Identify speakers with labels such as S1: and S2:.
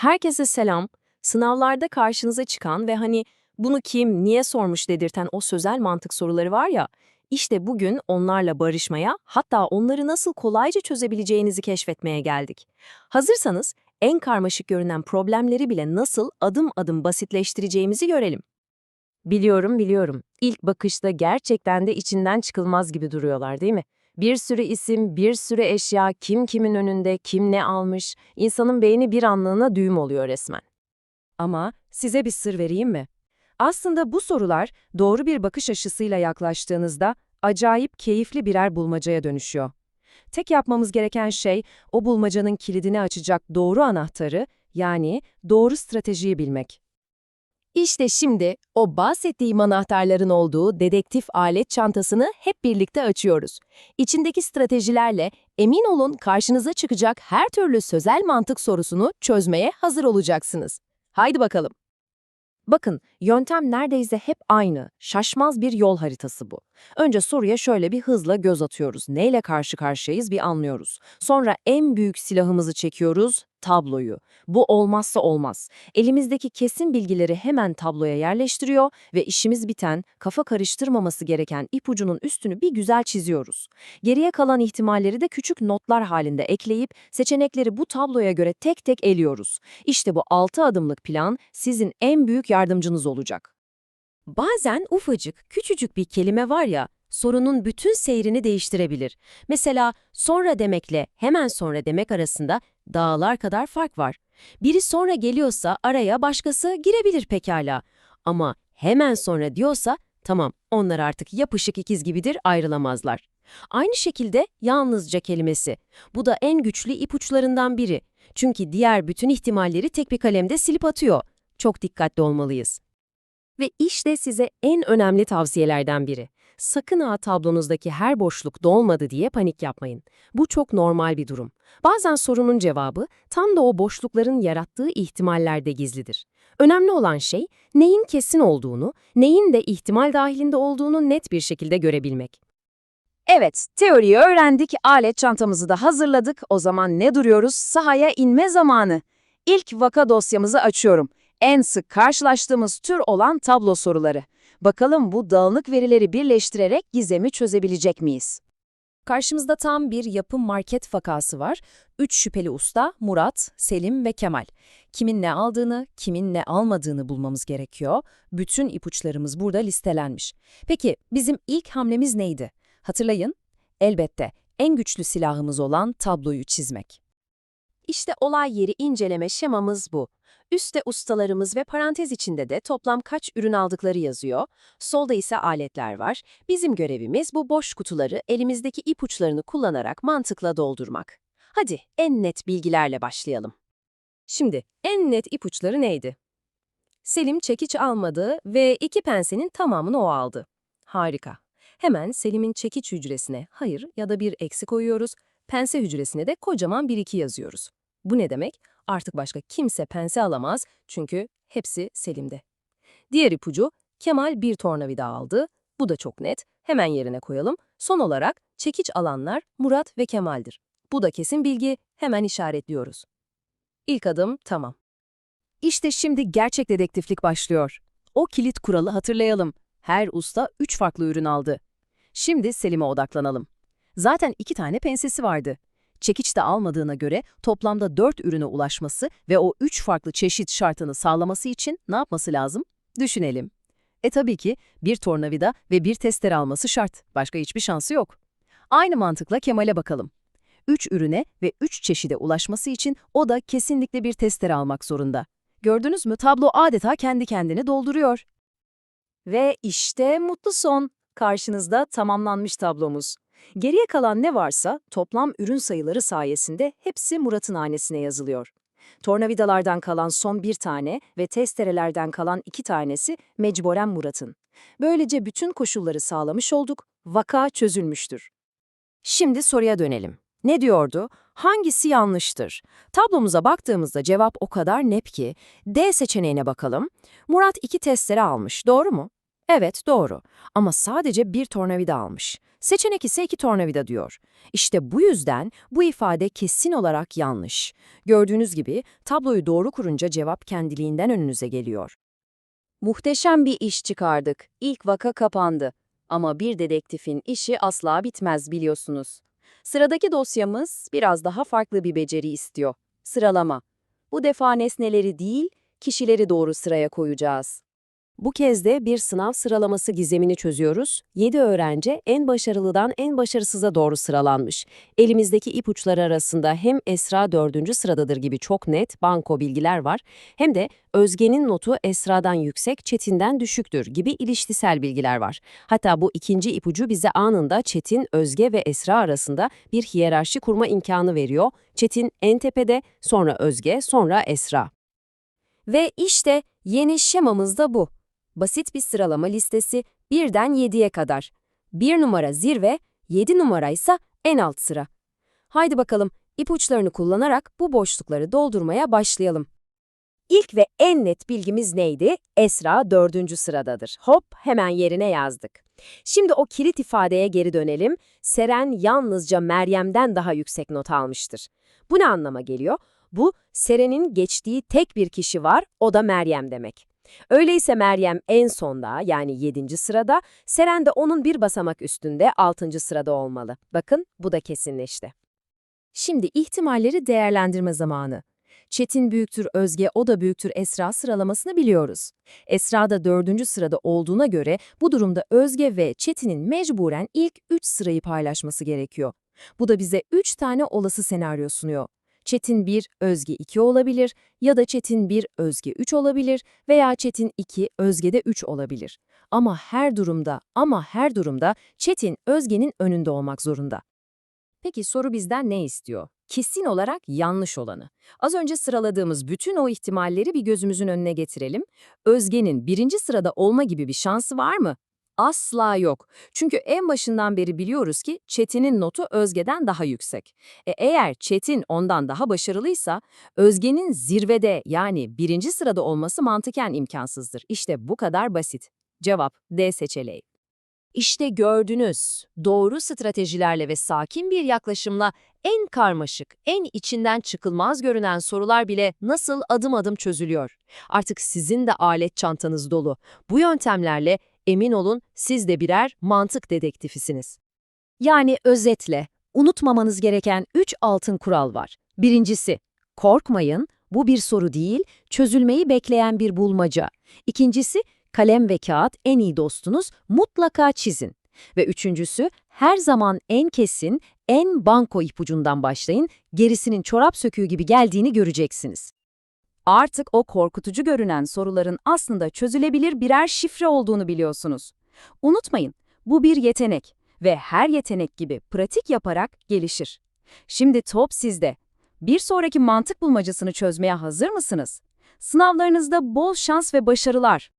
S1: Herkese selam. Sınavlarda karşınıza çıkan ve hani bunu kim, niye sormuş dedirten o sözel mantık soruları var ya, işte bugün onlarla barışmaya, hatta onları nasıl kolayca çözebileceğinizi keşfetmeye geldik. Hazırsanız en karmaşık görünen problemleri bile nasıl adım adım basitleştireceğimizi görelim. Biliyorum, biliyorum. İlk bakışta gerçekten de içinden çıkılmaz gibi duruyorlar değil mi? Bir sürü isim, bir sürü eşya, kim kimin önünde, kim ne almış, insanın beyni bir anlığına düğüm oluyor resmen. Ama size bir sır vereyim mi? Aslında bu sorular doğru bir bakış açısıyla yaklaştığınızda acayip keyifli birer bulmacaya dönüşüyor. Tek yapmamız gereken şey o bulmacanın kilidini açacak doğru anahtarı, yani doğru stratejiyi bilmek. İşte şimdi o bahsettiğim anahtarların olduğu dedektif alet çantasını hep birlikte açıyoruz. İçindeki stratejilerle emin olun karşınıza çıkacak her türlü sözel mantık sorusunu çözmeye hazır olacaksınız. Haydi bakalım. Bakın, yöntem neredeyse hep aynı. Şaşmaz bir yol haritası bu. Önce soruya şöyle bir hızla göz atıyoruz. Neyle karşı karşıyayız bir anlıyoruz. Sonra en büyük silahımızı çekiyoruz, tabloyu. Bu olmazsa olmaz. Elimizdeki kesin bilgileri hemen tabloya yerleştiriyor ve işimiz biten, kafa karıştırmaması gereken ipucunun üstünü bir güzel çiziyoruz. Geriye kalan ihtimalleri de küçük notlar halinde ekleyip seçenekleri bu tabloya göre tek tek eliyoruz. İşte bu 6 adımlık plan sizin en büyük yardımcınız olacak. Bazen ufacık, küçücük bir kelime var ya, sorunun bütün seyrini değiştirebilir. Mesela sonra demekle hemen sonra demek arasında dağlar kadar fark var. Biri sonra geliyorsa araya başkası girebilir pekala. Ama hemen sonra diyorsa tamam onlar artık yapışık ikiz gibidir ayrılamazlar. Aynı şekilde yalnızca kelimesi. Bu da en güçlü ipuçlarından biri. Çünkü diğer bütün ihtimalleri tek bir kalemde silip atıyor. Çok dikkatli olmalıyız. Ve işte size en önemli tavsiyelerden biri. Sakın ha tablonuzdaki her boşluk dolmadı diye panik yapmayın. Bu çok normal bir durum. Bazen sorunun cevabı tam da o boşlukların yarattığı ihtimallerde gizlidir. Önemli olan şey neyin kesin olduğunu, neyin de ihtimal dahilinde olduğunu net bir şekilde görebilmek. Evet, teoriyi öğrendik, alet çantamızı da hazırladık. O zaman ne duruyoruz? Sahaya inme zamanı. İlk vaka dosyamızı açıyorum. En sık karşılaştığımız tür olan tablo soruları. Bakalım bu dağınık verileri birleştirerek gizemi çözebilecek miyiz? Karşımızda tam bir yapım market vakası var. Üç şüpheli usta Murat, Selim ve Kemal. Kimin ne aldığını, kimin ne almadığını bulmamız gerekiyor. Bütün ipuçlarımız burada listelenmiş. Peki bizim ilk hamlemiz neydi? Hatırlayın, elbette en güçlü silahımız olan tabloyu çizmek. İşte olay yeri inceleme şemamız bu. Üste ustalarımız ve parantez içinde de toplam kaç ürün aldıkları yazıyor. Solda ise aletler var. Bizim görevimiz bu boş kutuları elimizdeki ipuçlarını kullanarak mantıkla doldurmak. Hadi en net bilgilerle başlayalım. Şimdi en net ipuçları neydi? Selim çekiç almadı ve iki pensenin tamamını o aldı. Harika. Hemen Selim'in çekiç hücresine hayır ya da bir eksi koyuyoruz, pense hücresine de kocaman bir iki yazıyoruz. Bu ne demek? Artık başka kimse pense alamaz çünkü hepsi Selim'de. Diğer ipucu, Kemal bir tornavida aldı. Bu da çok net. Hemen yerine koyalım. Son olarak çekiç alanlar Murat ve Kemal'dir. Bu da kesin bilgi. Hemen işaretliyoruz. İlk adım tamam. İşte şimdi gerçek dedektiflik başlıyor. O kilit kuralı hatırlayalım. Her usta üç farklı ürün aldı. Şimdi Selim'e odaklanalım. Zaten iki tane pensesi vardı. Çekiç de almadığına göre toplamda 4 ürüne ulaşması ve o 3 farklı çeşit şartını sağlaması için ne yapması lazım? Düşünelim. E tabii ki bir tornavida ve bir testere alması şart. Başka hiçbir şansı yok. Aynı mantıkla Kemal'e bakalım. 3 ürüne ve 3 çeşide ulaşması için o da kesinlikle bir testere almak zorunda. Gördünüz mü tablo adeta kendi kendini dolduruyor. Ve işte mutlu son. Karşınızda tamamlanmış tablomuz. Geriye kalan ne varsa toplam ürün sayıları sayesinde hepsi Murat'ın hanesine yazılıyor. Tornavidalardan kalan son bir tane ve testerelerden kalan iki tanesi mecburen Murat'ın. Böylece bütün koşulları sağlamış olduk, vaka çözülmüştür. Şimdi soruya dönelim. Ne diyordu? Hangisi yanlıştır? Tablomuza baktığımızda cevap o kadar nep ki, D seçeneğine bakalım. Murat iki testere almış, doğru mu? Evet, doğru. Ama sadece bir tornavida almış.
S2: Seçenek ise iki tornavida diyor. İşte bu yüzden bu ifade kesin olarak yanlış. Gördüğünüz gibi tabloyu doğru kurunca cevap kendiliğinden önünüze geliyor. Muhteşem bir iş çıkardık. İlk vaka kapandı. Ama bir dedektifin işi asla bitmez biliyorsunuz. Sıradaki dosyamız biraz daha farklı bir beceri istiyor. Sıralama. Bu defa nesneleri değil, kişileri doğru sıraya koyacağız.
S1: Bu kez de bir sınav sıralaması gizemini çözüyoruz. 7 öğrenci en başarılıdan en başarısıza doğru sıralanmış. Elimizdeki ipuçları arasında hem Esra 4. sıradadır gibi çok net banko bilgiler var, hem de Özge'nin notu Esra'dan yüksek, Çetin'den düşüktür gibi ilişkisel bilgiler var. Hatta bu ikinci ipucu bize anında Çetin, Özge ve Esra arasında bir hiyerarşi kurma imkanı veriyor. Çetin en tepede, sonra Özge, sonra Esra.
S2: Ve işte yeni şemamız da bu. Basit bir sıralama listesi 1'den 7'ye kadar. 1 numara zirve, 7 numara ise en alt sıra. Haydi bakalım ipuçlarını kullanarak bu boşlukları doldurmaya başlayalım. İlk ve en net bilgimiz neydi? Esra dördüncü sıradadır. Hop hemen yerine yazdık. Şimdi o kilit ifadeye geri dönelim. Seren yalnızca Meryem'den daha yüksek not almıştır. Bu ne anlama geliyor? Bu, Seren'in geçtiği tek bir kişi var, o da Meryem demek. Öyleyse Meryem en sonda yani 7. sırada, Seren de onun bir basamak üstünde 6. sırada olmalı. Bakın bu da kesinleşti. Şimdi ihtimalleri değerlendirme zamanı. Çetin büyüktür Özge, o da büyüktür Esra sıralamasını biliyoruz. Esra da dördüncü sırada olduğuna göre bu durumda Özge ve Çetin'in mecburen ilk üç sırayı paylaşması gerekiyor. Bu da bize üç tane olası senaryo sunuyor. Çetin 1, Özge 2 olabilir ya da Çetin 1, Özge 3 olabilir veya Çetin 2, Özge de 3 olabilir. Ama her durumda ama her durumda Çetin Özge'nin önünde olmak zorunda. Peki soru bizden ne istiyor? Kesin olarak yanlış olanı. Az önce sıraladığımız bütün o ihtimalleri bir gözümüzün önüne getirelim. Özge'nin birinci sırada olma gibi bir şansı var mı? Asla yok. Çünkü en başından beri biliyoruz ki Çetin'in notu Özge'den daha yüksek. E eğer Çetin ondan daha başarılıysa Özge'nin zirvede yani birinci sırada olması mantıken imkansızdır. İşte bu kadar basit. Cevap D seçeneği. İşte gördünüz, doğru stratejilerle ve sakin bir yaklaşımla en karmaşık, en içinden çıkılmaz görünen sorular bile nasıl adım adım çözülüyor. Artık sizin de alet çantanız dolu. Bu yöntemlerle emin olun siz de birer mantık dedektifisiniz. Yani özetle, unutmamanız gereken 3 altın kural var. Birincisi, korkmayın, bu bir soru değil, çözülmeyi bekleyen bir bulmaca. İkincisi, kalem ve kağıt en iyi dostunuz, mutlaka çizin. Ve üçüncüsü, her zaman en kesin, en banko ipucundan başlayın, gerisinin çorap söküğü gibi geldiğini göreceksiniz. Artık o korkutucu görünen soruların aslında çözülebilir birer şifre olduğunu biliyorsunuz. Unutmayın, bu bir yetenek ve her yetenek gibi pratik yaparak gelişir. Şimdi top sizde. Bir sonraki mantık bulmacasını çözmeye hazır mısınız? Sınavlarınızda bol şans ve başarılar.